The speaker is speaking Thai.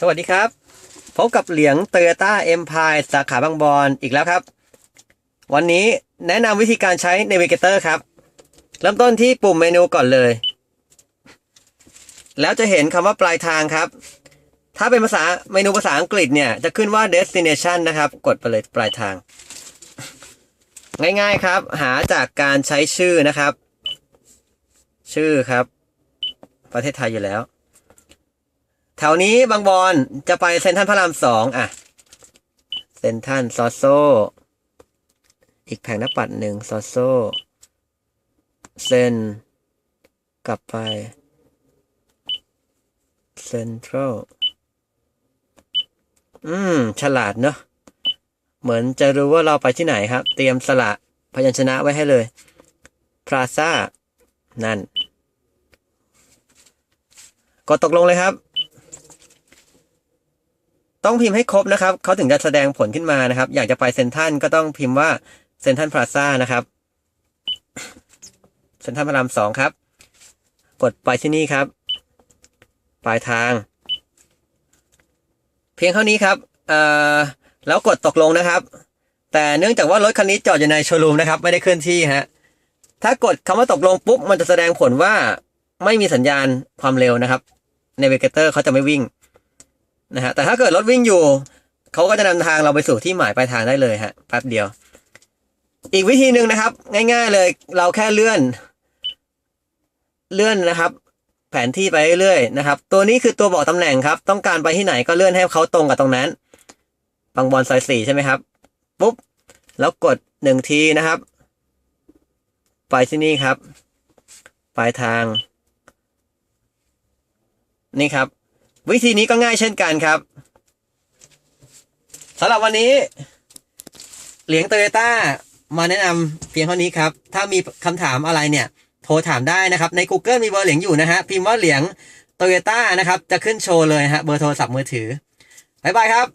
สวัสดีครับ พบกับเหลียง Toyota Empire สาขาบางบอนอีกแล้วครับ วันนี้แนะนำวิธีการใช้ Navigator ครับ เริ่มต้นที่ปุ่มเมนูก่อนเลย แล้วจะเห็นคำว่าปลายทางครับ ถ้าเป็นภาษาเมนูภาษาอังกฤษเนี่ย จะขึ้นว่า destination นะครับ กดไปเลยปลายทาง ง่ายๆครับ หาจากการใช้ชื่อนะครับ ชื่อครับ ประเทศไทยอยู่แล้ว แถวนี้บางบอนจะไปเซ็นทรัลพระรามสองอะ เซ็นทรัลซอโซ อีกแผงหน้าปัดหนึ่งซอโซ เซนกลับไป เซ็นทรัล อืม ฉลาดเนอะ เหมือนจะรู้ว่าเราไปที่ไหนครับ เตรียมสละพยัญชนะไว้ให้เลยพราซ่า นั่น กดตกลงเลยครับ ต้องพิมพ์ให้ครบนะครับเขาถึงจะแสดงผลขึ้นมานะครับ อยากจะไปเซนทันก็ต้องพิมพ์ว่าเซนทันพลาซ่านะครับเซนทันพระรามสองครับ กดไปที่นี่ครับ ปลายทาง เพียงเท่านี้ครับเอ่อแล้วกดตกลงนะครับ แต่เนื่องจากว่ารถคันนี้จอดอยู่ในโชว์รูมนะครับ ไม่ได้เคลื่อนที่ฮะถ้ากดคำว่าตกลงปุ๊บมันจะแสดงผลว่าไม่มีสัญญาณความเร็วนะครับ Navigator เขาจะไม่วิ่ง นะฮะแต่ถ้าเกิดรถวิ่งอยู่เขาก็จะนำทางเราไปสู่ที่หมายปลายทางได้เลยฮะแป๊บเดียว อีกวิธีหนึ่งนะครับ ง่าย ๆ เลย เราแค่เลื่อน เลื่อนนะครับ แผนที่ไปเรื่อยๆนะครับ ตัวนี้คือตัวบอกตำแหน่งครับ ต้องการไปที่ไหนก็เลื่อนให้เขาตรงกับตรงนั้นบางบอลซอยสี่ใช่ไหมครับปุ๊บแล้วกดหนึ่งทีนะครับ ไปที่นี่ครับ ปลายทาง นี่ครับ วิธีนี้ก็ง่ายเช่นกันครับสำหรับวันนี้ เหลียงโตโยต้ามาแนะนำเพียงเท่านี้ครับ ถ้ามีคำถามอะไรเนี่ย โทรถามได้นะครับ ใน Google มีเบอร์เหลียงอยู่นะฮะ พิมพ์ว่าเหลียงโตโยต้านะครับ จะขึ้นโชว์เลยฮะ เบอร์โทรศัพท์มือถือ บ๊ายบายครับ